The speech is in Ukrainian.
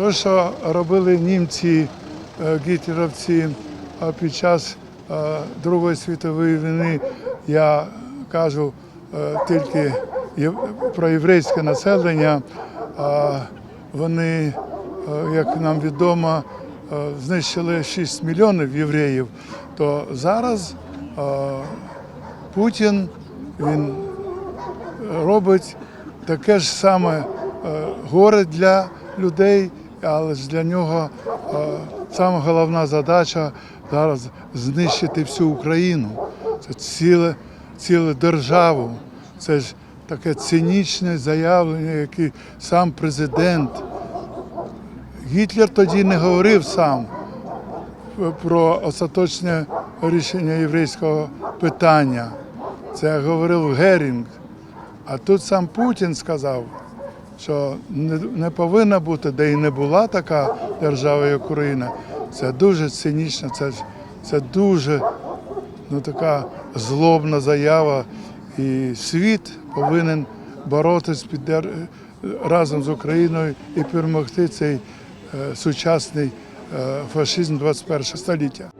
те, що робили німці, е, гітлерівці під час е, Другої світової війни, я кажу е, тільки про єврейське населення. Вони, як нам відомо, знищили 6 мільйонів євреїв. То зараз Путін він робить таке ж саме горе для людей, але ж для нього е, саме головна задача зараз знищити всю Україну. Це ціле, цілу державу. Це ж таке цинічне заявлення, яке сам президент. Гітлер тоді не говорив сам про остаточне рішення єврейського питання. Це говорив Герінг. А тут сам Путін сказав, що не, повинна бути, де і не була така держава, як Україна. Це дуже цинічно, це, це дуже ну, така злобна заява. І світ повинен боротись піддер... разом з Україною і перемогти цей е, сучасний е, фашизм 21 століття.